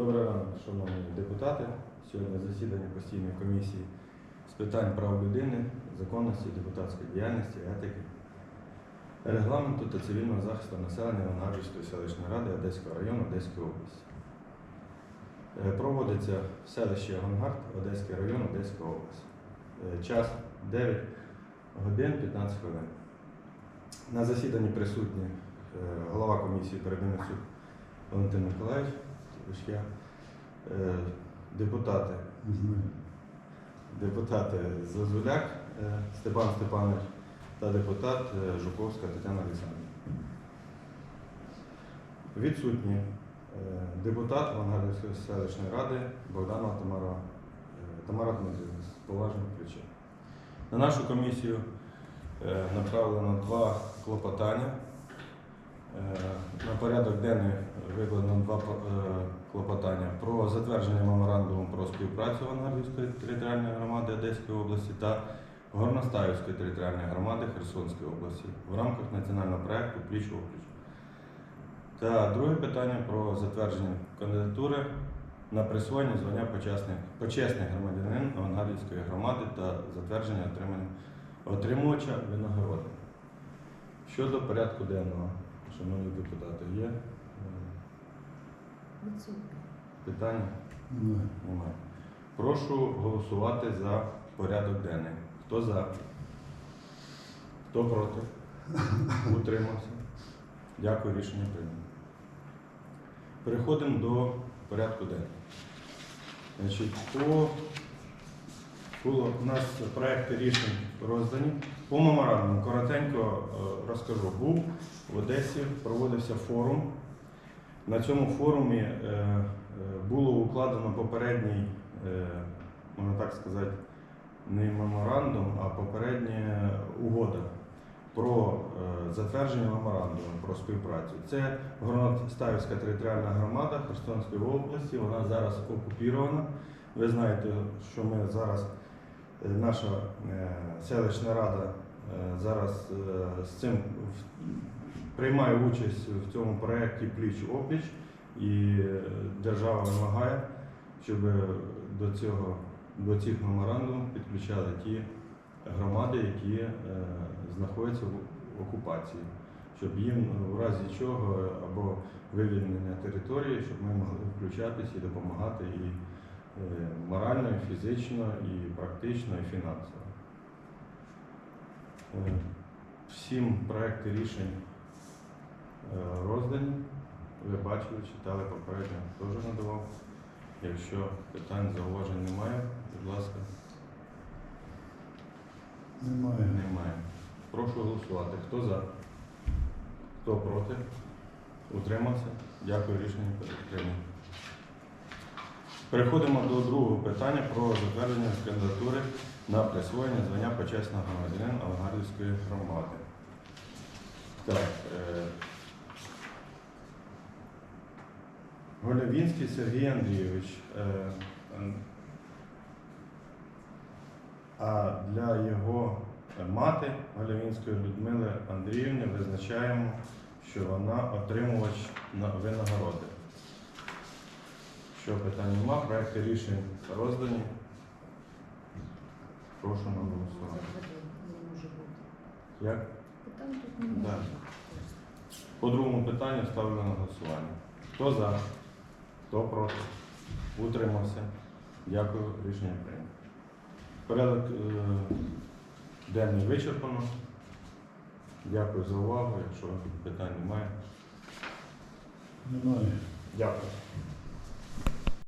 Добрий ранок, шановні депутати. Сьогодні засідання постійної комісії з питань прав людини, законності, депутатської діяльності, етики, регламенту та цивільного захисту населення Вангарівської селищної ради Одеського району Одеської області. Е, Проводиться в селищі Авангард, Одеський район, Одеська область. Е, Час 9 годин 15 хвилин. На засіданні присутні е, голова комісії Перединцюк Валентин Миколаївич, ж я, е, депутати, депутати Зазуляк е, Степан Степанович та депутат е, Жуковська Тетяна Олександрівна. Відсутні е, депутат Вангардівської селищної ради Богданова Тамара, е, Тамара Дмитрівна з поважних причин. На нашу комісію е, направлено два клопотання. Е, На порядок денний викладено два е, клопотання про затвердження меморандуму про співпрацю Авангардівської територіальної громади Одеської області та Горностаївської територіальної громади Херсонської області в рамках національного проекту Пліч опліч. Та друге питання про затвердження кандидатури на присвоєння звання почесний громадянин Авангардівської громади та затвердження отримання отримувача винагороди. Щодо порядку денного, шановні депутати, є е, питання? Немає. Прошу голосувати за порядок денний. Хто за? Хто проти? Утримався. Дякую, рішення прийнято. Переходимо до порядку денного. Значить, по, було у нас проекти рішень роздані. По меморандуму коротенько е, розкажу. Був в Одесі, проводився форум. На цьому форумі е, е, було укладено попередній, можна так сказати, не меморандум, а попередня угода про затвердження меморандуму про співпрацю. Це Горностаївська територіальна громада Херсонської області. Вона зараз окупірована. Ви знаєте, що ми зараз, наша е, селищна рада е, зараз е, з цим приймає участь в цьому проєкті пліч опліч, і держава вимагає, щоб до цього до цих меморандумів підключали ті громади, які знаходяться в окупації, щоб їм в разі чого або вивільнення території, щоб ми могли включатись і допомагати і морально, фізично, і практично, і фінансово. Е, Всім проекти рішень е, роздані. Ви бачили, читали попередньо, теж надавав. Якщо питань, зауважень немає, будь ласка, Немає. немає. Прошу голосувати. Хто за? Хто проти? Утримався? Дякую, рішення прийнято. Переходимо до другого питання про затвердження кандидатури на присвоєння звання почесного громадянина Авангардівської громади. Так, е, Голявінський Сергій Андрійович. е, А для його мати Голявінської Людмили Андріївни визначаємо, що вона отримувач винагороди. Що питань нема, проекти рішень роздані. Прошу на голосування. Як? Питань тут немає. Да. По другому питанню ставлю на голосування. Хто за? Хто проти? Утримався. Дякую, рішення прийнято. Порядок е, денний вичерпано. Дякую за увагу. Якщо питань немає. Немає. Дякую.